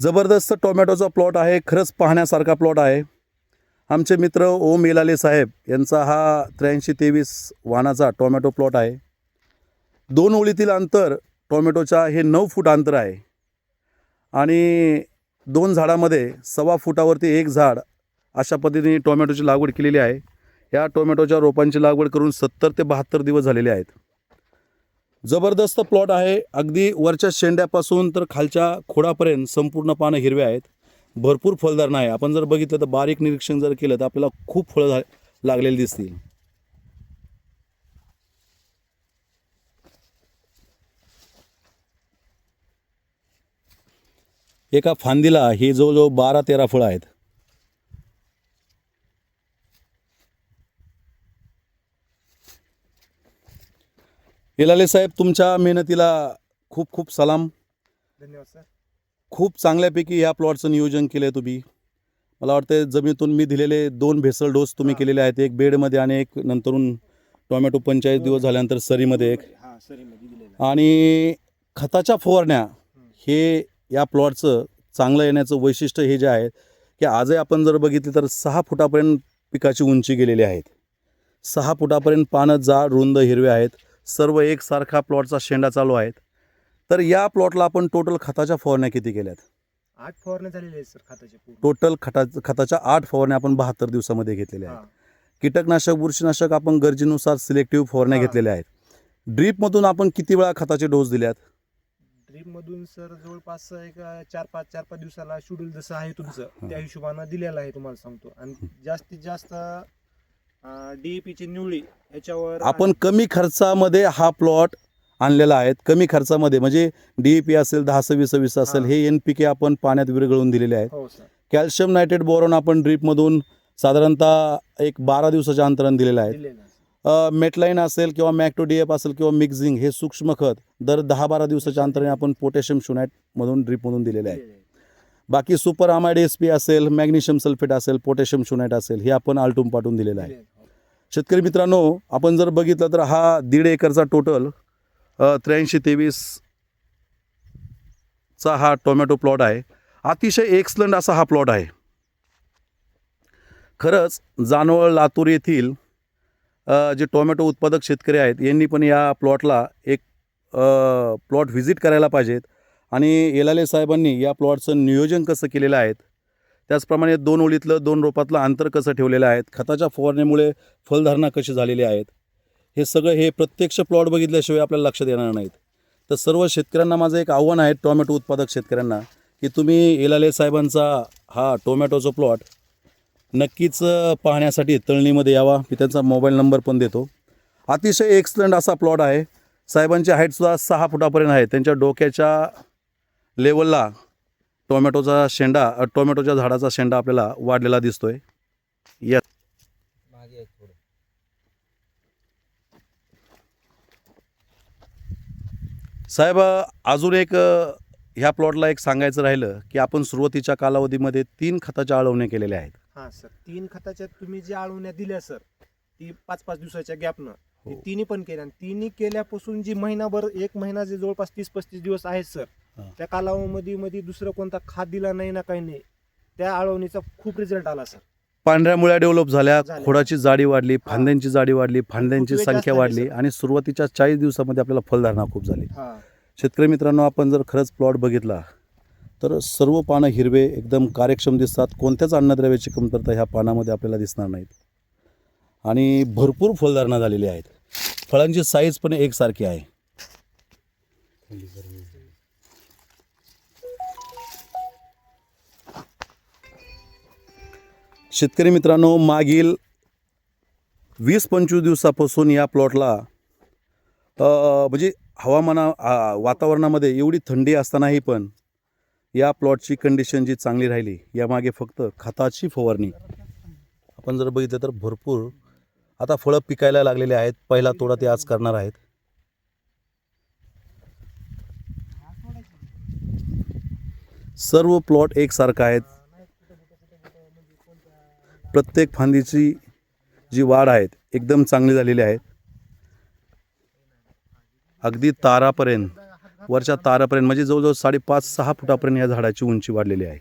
जबरदस्त टोमॅटोचा प्लॉट आहे खरंच पाहण्यासारखा प्लॉट आहे. आमचे मित्र ओम इलाले साहेब यांचा हा त्र्याऐंशी तेवीस वाहनाचा टोमॅटो प्लॉट आहे. दोन ओळीतील अंतर टोमॅटोच्या हे नऊ फूट अंतर आहे. आणि दोन झाडामध्ये सव्वा फुटावरती एक झाड अशा पद्धतीने टोमॅटोची लागवड केलेली आहे. या टोमॅटोच्या रोपांची लागवड करून सत्तर ते बहात्तर दिवस झालेले आहेत. जबरदस्त प्लॉट आहे. अगदी वरच्या शेंड्यापासून तर खालच्या खोडापर्यंत संपूर्ण पानं हिरवे आहेत. भरपूर फलदार नाही. आपण जर बघितलं तर बारीक निरीक्षण जर केलं तर आपल्याला खूप फळं झा- लागलेली दिसतील. एका फांदीला ही जवळजवळ बारा तेरा फळं आहेत. इलाले साहेब तुमच्या मेहनतीला खूप खूप सलाम. धन्यवाद सर. खूप चांगल्यापैकी ह्या प्लॉटचं नियोजन केलं आहे तुम्ही. मला वाटतं जमिनीतून मी दिलेले दोन भेसळ डोस तुम्ही. केलेले आहेत. एक बेडमध्ये आणि एक नंतरून टोमॅटो पंचेचाळीस दिवस झाल्यानंतर सरीमध्ये एक. आणि खताच्या फवारण्या हे या प्लॉटचं चांगलं येण्याचं वैशिष्ट्य हे जे आहे की आजही आपण जर बघितलं तर सहा फुटापर्यंत पिकाची उंची गेलेली आहेत. सहा फुटापर्यंत पानं जाड रुंद हिरवे आहेत. सर्व एकसारखा प्लॉटचा शेंडा चालू आहेत. तर या प्लॉटला आपण टोटल खताच्या फवारण्या किती केल्यात? आठ फवारण्या झालेले आहेत सर खताचे पूर्ण. टोटल खता खताच्या आठ फवारण्या आपण बहात्तर दिवसामध्ये घेतलेल्या आहेत. हा. कीटकनाशक बुरशीनाशक आपण गरजेनुसार सिलेक्टिव्ह फवारण्या हा. घेतलेल्या आहेत. ड्रीपमधून आपण किती वेळा खताचे डोस दिल्यात? ड्रीप मधून सर जवळपास एक अं, चार पाच चार पाच दिवसाला शेड्यूल जसं आहे. तुमचं त्या हिशोबानं दिलेलं आहे तुम्हाला सांगतो. आणि जास्तीत जास्त डीएपी ची निवळी याच्यावर आपण कमी खर्चामध्ये हा प्लॉट आणलेला आहे कमी खर्चामध्ये म्हणजे डी पी असेल दहा सव्वीस सव्वीस असेल हा. एन पी के आपण पाण्यात विरघळून दिलेले आहेत हो कॅल्शियम नायट्रेट बोरॉन आपण ड्रीपमधून साधारणतः एक बारा दिवसाच्या अंतराने दिलेलं आहे. मेटलाईन असेल किंवा मॅक्टो डी एफ असेल किंवा मिक्झिंग हे सूक्ष्म खत दर दहा बारा दिवसाच्या अंतराने आपण पोटॅशियम शुनाईटमधून ड्रीपमधून दिलेलं आहे. बाकी सुपर अमायड एस पी असेल मॅग्नेशियम सल्फेट असेल पोटॅशियम शुनाइट असेल हे आपण आलटून पाठवून दिलेलं आहे. शेतकरी मित्रांनो आपण जर बघितलं तर हा दीड एकरचा टोटल त्र्याऐंशी तेवीसचा हा टोमॅटो प्लॉट आहे. अतिशय एक्सलंट असा हा प्लॉट आहे. खरंच जानवळ लातूर येथील जे टोमॅटो उत्पादक शेतकरी आहेत यांनी पण या प्लॉटला एक प्लॉट व्हिजिट करायला पाहिजेत. आणि एलाले साहेबांनी या प्लॉटचं नियोजन कसं केलेलं आहे? त्याचप्रमाणे दोन ओळीतलं दोन रोपातलं अंतर कसं ठेवलेलं आहेत खताच्या फवारणीमुळे फलधारणा कशी झालेली आहेत? हे सगळं हे प्रत्यक्ष प्लॉट बघितल्याशिवाय आपल्याला लक्षात येणार नाहीत. तर सर्व शेतकऱ्यांना माझं एक आव्हान आहे टोमॅटो उत्पादक शेतकऱ्यांना की तुम्ही एलाले साहेबांचा हा टोमॅटोचा प्लॉट नक्कीच पाहण्यासाठी तळणीमध्ये यावा. मी त्यांचा मोबाईल नंबर पण देतो. अतिशय एक्सलंट असा प्लॉट आहे. साहेबांची हाईटसुद्धा सहा फुटापर्यंत आहे. त्यांच्या डोक्याच्या लेवलला टोमॅटोचा शेंडा टोमॅटोच्या झाडाचा शेंडा आपल्याला वाढलेला दिसतोय या साहेब अजून एक ह्या प्लॉटला एक सांगायचं राहिलं की आपण सुरुवातीच्या कालावधीमध्ये तीन खताच्या आळवण्या केलेल्या आहेत हा सर तीन खताच्या तुम्ही जे आळवण्या दिल्या सर ती पाच पाच दिवसाच्या गॅपनं हो. तिन्ही पण केल्या आणि तिन्ही केल्यापासून जी महिनाभर एक महिना जे जवळपास तीस पस्तीस दिवस आहेत सर. त्या कालावधीमध्ये मध्ये दुसरं कोणता खाद दिला नाही ना काही नाही त्या आळवणीचा खूप रिझल्ट आला सर पांढऱ्या मुळ्या डेव्हलप झाल्या. खोडाची जाडी वाढली फांद्यांची जाडी वाढली फांद्यांची संख्या वाढली. आणि सुरुवातीच्या चाळीस दिवसामध्ये आपल्याला फलधारणा खूप झाली. शेतकरी मित्रांनो आपण जर खरंच प्लॉट बघितला तर सर्व पानं हिरवे एकदम कार्यक्षम दिसतात. कोणत्याच अन्नद्रव्याची कमतरता ह्या पानामध्ये आपल्याला दिसणार नाहीत. आणि भरपूर फलधारणा झालेली आहेत. फळांची साईज पण एकसारखी आहे. शेतकरी मित्रांनो मागील वीस पंचवीस दिवसापासून या प्लॉटला म्हणजे हवामाना वातावरणामध्ये एवढी थंडी असतानाही पण या प्लॉटची कंडिशन जी चांगली राहिली यामागे फक्त खताची फवारणी. आपण जर बघितलं तर भरपूर आता फळं पिकायला लागलेले आहेत पहिला तोडा ते आज करणार आहेत. सर्व प्लॉट एकसारखा आहेत. प्रत्येक फांदीची जी वाढ आहेत एकदम चांगली झालेली आहे अगदी तारापर्यंत वरच्या तारापर्यंत म्हणजे जवळजवळ साडेपाच सहा फुटापर्यंत या झाडाची उंची वाढलेली आहे.